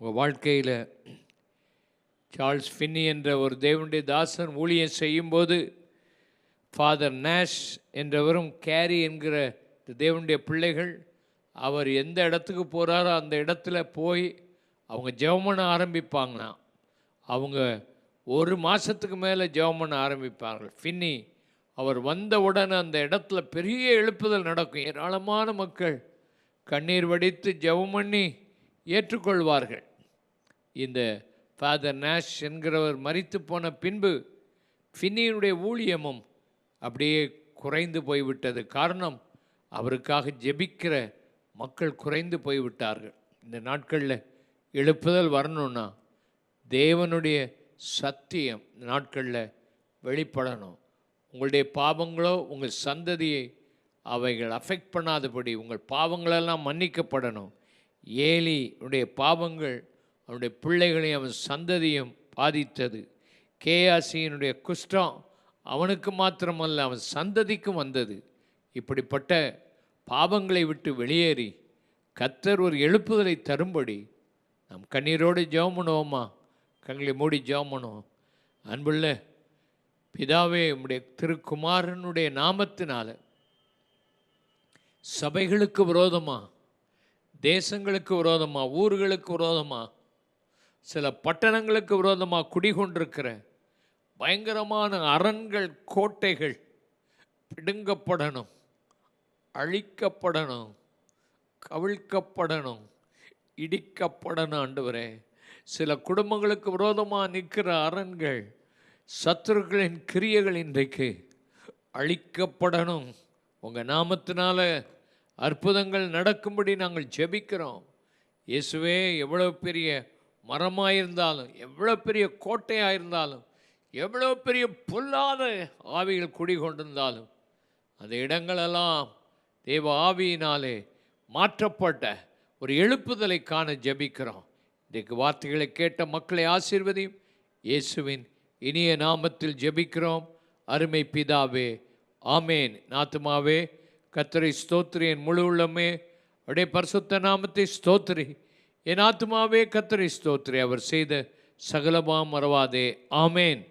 உங்கள் வாழ்க்கையில் சார்ல்ஸ் ஃபின்னி என்ற ஒரு தேவனுடைய தாசன் ஊழியம் செய்யும்போது ஃபாதர் நேஷ் என்றவரும் கேரி என்கிற இந்த தேவனுடைய பிள்ளைகள் அவர் எந்த இடத்துக்கு போகிறாரோ அந்த இடத்துல போய் அவங்க ஜெபம் பண்ண ஆரம்பிப்பாங்களாம். அவங்க ஒரு மாதத்துக்கு மேலே ஜெபம் பண்ண ஆரம்பிப்பார்கள். ஃபின்னி அவர் வந்தவுடன் அந்த இடத்துல பெரிய எழுப்புதல் நடக்கும். ஏராளமான மக்கள் கண்ணீர் வடித்து ஜெபம் பண்ணி ஏற்றுக்கொள்வார்கள். இந்த ஃபாதர் நேஷ் என்கிறவர் மறித்து போன பின்பு ஃபின்னியினுடைய ஊழியமும் அப்படியே குறைந்து போய்விட்டது. காரணம் அவருக்காக ஜெபிக்கிற மக்கள் குறைந்து போய்விட்டார்கள். இந்த நாட்களில் எழுப்புதல் வரணும்னா தேவனுடைய சத்தியம் இந்த நாட்களில் வெளிப்படணும். உங்களுடைய பாவங்களோ உங்கள் சந்ததியை அவைகள் அஃபெக்ட் பண்ணாதபடி உங்கள் பாவங்களெல்லாம் மன்னிக்கப்படணும். ஏலி உடைய பாவங்கள் அவனுடைய பிள்ளைகளையும் அவன் சந்ததியும் பாதித்தது. கேஆசியினுடைய குஷ்டம் அவனுக்கு மாத்திரமல்ல அவன் சந்ததிக்கும் வந்தது. இப்படிப்பட்ட பாவங்களை விட்டு வெளியேறி கத்தர் ஒரு எழுப்புதலை தரும்படி நாம் கண்ணீரோடு ஜெபம் பண்ணுவோமா கண்களை மூடி ஜெபம் பண்ணுவோம். அன்புள்ள பிதாவே உம்முடைய திருக்குமாரனுடைய நாமத்தினால சபைகளுக்கு விரோதமாக தேசங்களுக்கு விரோதமா ஊர்களுக்கு விரோதமாக சில பட்டணங்களுக்கு விரோதமாக குடிகொண்டிருக்கிற பயங்கரமான அரண்கள் கோட்டைகள் பிடுங்கப்படணும் அழிக்கப்படணும் கவிழ்க்கப்படணும் இடிக்கப்படணும் ஆண்டவரே. சில குடும்பங்களுக்கு விரோதமாக நிற்கிற அரண்கள் சத்துருக்களின் கிரியைகள் இன்றைக்கு அழிக்கப்படணும். உங்கள் நாமத்தினால அற்புதங்கள் நடக்கும்படி நாங்கள் ஜெபிக்கிறோம். இயேசுவே எவ்வளோ பெரிய மரமாக இருந்தாலும் எவ்வளோ பெரிய கோட்டையாக இருந்தாலும் எவ்வளோ பெரிய பொல்லாத ஆவிகள் குடிகொண்டிருந்தாலும் அந்த இடங்களெல்லாம் தேவ ஆவியினாலே மாற்றப்பட்ட ஒரு எழுப்புதலை காண ஜெபிக்கிறோம். இன்றைக்கு வார்த்தைகளை கேட்ட மக்களை ஆசீர்வதியும். இயேசுவின் இனிய நாமத்தில் ஜெபிக்கிறோம். அருமை பிதாவே ஆமேன். நாத்துமாவே கத்தரை ஸ்தோத்ரி என் முழு உள்ளமே அப்படியே பரிசுத்த நாமத்தை ஸ்தோத்ரி என் ஆத்மாவே கத்தரை ஸ்தோத்ரி அவர் செய்த சகலமாம் மறவாதே. ஆமேன்.